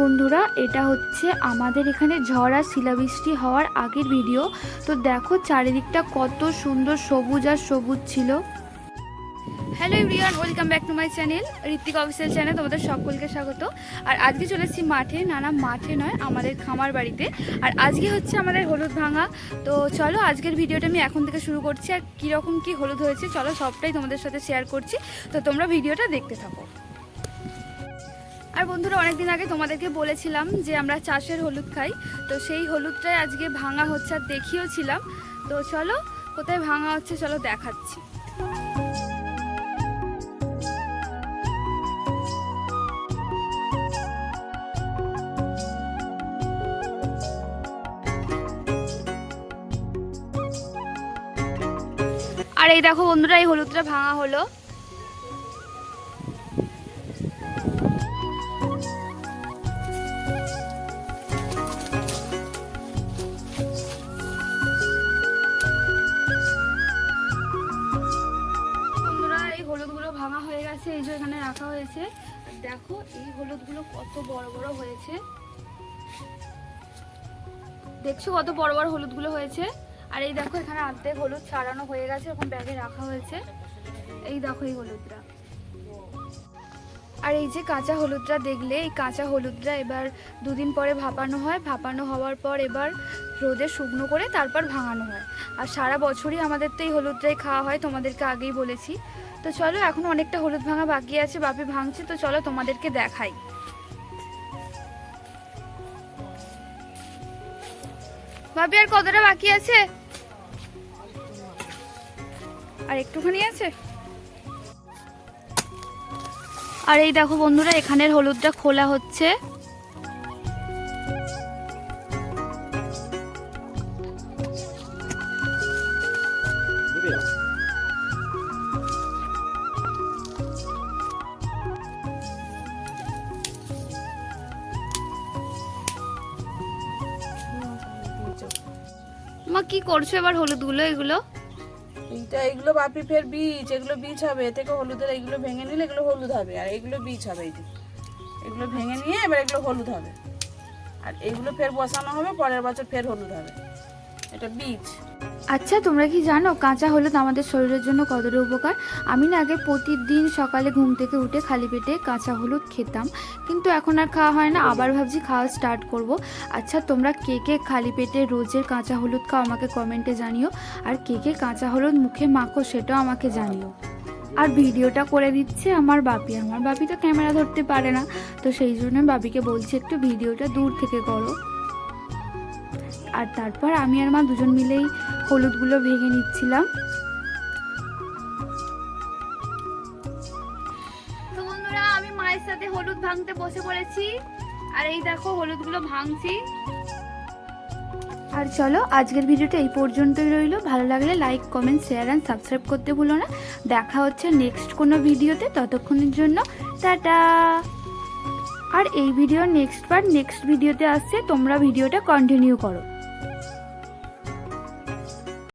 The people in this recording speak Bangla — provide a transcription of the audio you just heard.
বন্ধুরা, এটা হচ্ছে আমাদের এখানে ঝড় আর শিলাবৃষ্টি হওয়ার আগের ভিডিও। তো দেখো চারিদিকটা কত সুন্দর সবুজ আর সবুজ ছিল। Hello everyone welcome back to my channel Ritwik official channel তোমাদের সকলকে স্বাগত। আর আজকে চলে এসেছি মাঠে, নানা মাঠে নয়, আমাদের খামার বাড়িতে। আর আজকে হচ্ছে আমাদের হলুদ ভাঙা। তো চলো আজকের ভিডিওটা আমি এখন থেকে শুরু করছি, আর কীরকম কি হলুদ হয়েছে, চলো সবটাই তোমাদের সাথে শেয়ার করছি। তো তোমরা ভিডিওটা দেখতে থাকো। আর বন্ধুরা, অনেকদিন আগে তোমাদেরকে বলেছিলাম যে আমরা চাষের হলুদ খাই। তো সেই হলুদটাই আজকে ভাঙা হচ্ছে আর দেখিও ছিলাম তো চলো, কোথায় ভাঙা হচ্ছে চলো দেখাচ্ছি। আর এই দেখো বন্ধুরা, এই হলুদটা ভাঙা হলো। এখানে রাখা হয়েছে। দেখো, এই হলুদগুলো কত বড় বড় হয়েছে। দেখছ কত বড় বড় হলুদগুলো হয়েছে? আর এই দেখো, এখানে অর্ধেক হলুদ ছাড়ানো হয়ে গেছে, এরকম ব্যাগে রাখা হয়েছে। এই দেখো, এই হলুদটা। আর এই যে কাঁচা হলুদটা দেখলে, এই কাঁচা হলুদটা এবার দুদিন পরে ভাপানো হয়। ভাপানো হওয়ার পর এবার রোদে শুকনো করে তারপর ভাঙানো হয়। আর সারা বছরই আমাদের তো এই হলুদটাই খাওয়া হয়, তোমাদেরকে আগেই বলেছি। তো চলো, এখন অনেকটা হলুদ ভাঙা বাকি আছে, বাপি ভাঙছে, তো চলো তোমাদেরকে দেখাই। বাপি, আর কতটা বাকি আছে? আর একটুখানি আছে? আর এই দেখো বন্ধুরা, এখানের হলুদটা খোলা হচ্ছে। মা, কি করছ এবার? হলুদগুলো, এগুলো? এইটা, এগুলো বাপি ফের বীজ, এগুলো বীজ হবে। এ থেকে হলুদের এগুলো ভেঙে নিলে এগুলো হলুদ হবে, আর এগুলো বীজ হবে এই। এগুলো ভেঙে নিয়ে এবার এগুলো হলুদ হবে। আর এগুলো ফের বসানো হবে, পরের বছর ফের হলুদ হবে। এটা বীজ। আচ্ছা তোমরা কি জানো কাঁচা হলুদ আমাদের শরীরের জন্য কতটা উপকার? আমি না আগে প্রতিদিন সকালে ঘুম থেকে উঠে খালি পেটে কাঁচা হলুদ খেতাম। কিন্তু এখন আর খাওয়া হয় না, আবার ভাবছি খাওয়া স্টার্ট করব। আচ্ছা তোমরা কে কে খালি পেটে রোজের কাঁচা হলুদ খাও আমাকে কমেন্টে জানিও। আর কে কে কাঁচা হলুদ মুখে মাখো সেটাও আমাকে জানিও। আর ভিডিওটা করে দিচ্ছে আমার বাপি। আমার বাপি তো ক্যামেরা ধরতে পারে না। তো সেই জন্য বাপিকে বলছি, একটু ভিডিওটা দূর থেকে করো। আর তারপর আমি আর মা দুজন মিলেই হলুদগুলো ভেঙে নিচ্ছিলাম। বন্ধুরা আমি মায়ের সাথে হলুদ ভাঙতে বসে পড়েছি। আর এই দেখো হলুদগুলো ভাঙছি। আর চলো আজকের ভিডিওটা এই পর্যন্তই রইল। ভালো লাগলে like comment share and subscribe করতে ভুলো না। দেখা হচ্ছে নেক্সট কোনো ভিডিওতে। ততক্ষণের জন্য টাটা। আর এই ভিডিও নেক্সট বার নেক্সট ভিডিওতে আসছে। তোমরা ভিডিওটা কন্টিনিউ করো।